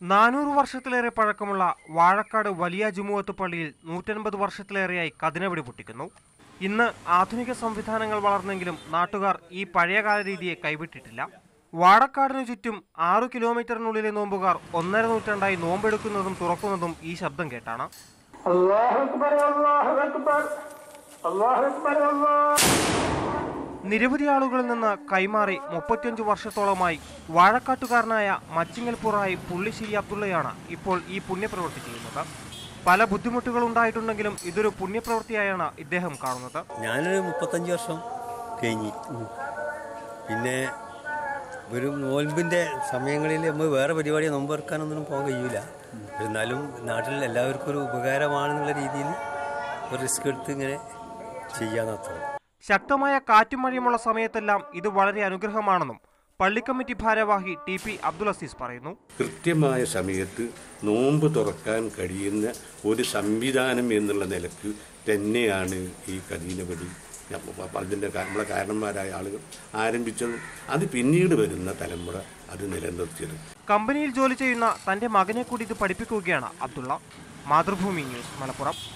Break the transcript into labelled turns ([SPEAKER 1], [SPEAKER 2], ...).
[SPEAKER 1] നാനൂറ് വർഷത്തിലേറെ പഴക്കമുള്ള വാഴക്കാട് വലിയ ജുമുവത്ത് പള്ളിയിൽ നൂറ്റൻപത് വർഷത്തിലേറെയായി കതിനവെടി പൊട്ടിക്കുന്നു. ഇന്ന് ആധുനിക സംവിധാനങ്ങൾ വളർന്നെങ്കിലും നാട്ടുകാർ ഈ പഴയകാല രീതിയെ കൈവിട്ടിട്ടില്ല. വാഴക്കാടിനു ചുറ്റും ആറ് കിലോമീറ്ററിനുള്ളിലെ നോമ്പുകാർ ഒന്നര നൂറ്റാണ്ടായി നോമ്പെടുക്കുന്നതും തുറക്കുന്നതും ഈ ശബ്ദം കേട്ടാണ്.
[SPEAKER 2] അള്ളാഹു അക്ബർ അള്ളാഹു അക്ബർ അള്ളാഹു അക്ബർ
[SPEAKER 1] നിരവധി ആളുകളിൽ നിന്ന് കൈമാറി മുപ്പത്തിയഞ്ച് വർഷത്തോളമായി വാഴക്കാട്ടുകാരനായ മച്ചിങ്ങൽപുറായി പുള്ളിശ്ശേരി അബ്ദുള്ളയാണ് ഇപ്പോൾ ഈ പുണ്യപ്രവൃത്തി ചെയ്യുന്നത്. പല ബുദ്ധിമുട്ടുകൾ ഉണ്ടായിട്ടുണ്ടെങ്കിലും ഇതൊരു പുണ്യപ്രവൃത്തിയായാണ് ഇദ്ദേഹം കാണുന്നത്.
[SPEAKER 3] ഞാനൊരു മുപ്പത്തഞ്ച് വർഷം കഴിഞ്ഞു. പിന്നെ ഒരു നോൽമ്പിന്റെ സമയങ്ങളിൽ നമ്മൾ വേറെ പരിപാടി നോമ്പ് ഇറക്കാനൊന്നും പോകാൻ കഴിയില്ല എന്നാലും നാട്ടിൽ എല്ലാവർക്കും ഒരു ഉപകാരമാണെന്നുള്ള രീതിയിൽ ഒരു റിസ്ക് എടുത്ത് ഇങ്ങനെ ചെയ്യാന്നത്ര
[SPEAKER 1] ശക്തമായ കാറ്റും മഴയുമുള്ള സമയത്തെല്ലാം ഇത് വളരെ അനുഗ്രഹമാണെന്നും പള്ളിക്കമ്മിറ്റി ഭാരവാഹി ടി പി അബ്ദുൽ അസീസ് പറയുന്നു.
[SPEAKER 4] കൃത്യമായ സമയത്ത് നോമ്പ് തുറക്കാൻ കഴിയുന്ന ഒരു സംവിധാനം എന്നുള്ള നിലയ്ക്ക് തന്നെയാണ് ഈ കദീനപടി അതിന്റെ നമ്മളെ കാരണന്മാരായ ആളുകൾ ആരംഭിച്ചത് അത് പിന്നീട് വരുന്ന തലമുറ അത് നിലനിർത്തിയത്.
[SPEAKER 1] കമ്പനിയിൽ ജോലി ചെയ്യുന്ന തന്റെ മകനെ കൂടി ഇത് പഠിപ്പിക്കുകയാണ് അബ്ദുള്ള. മാതൃഭൂമി ന്യൂസ് മലപ്പുറം.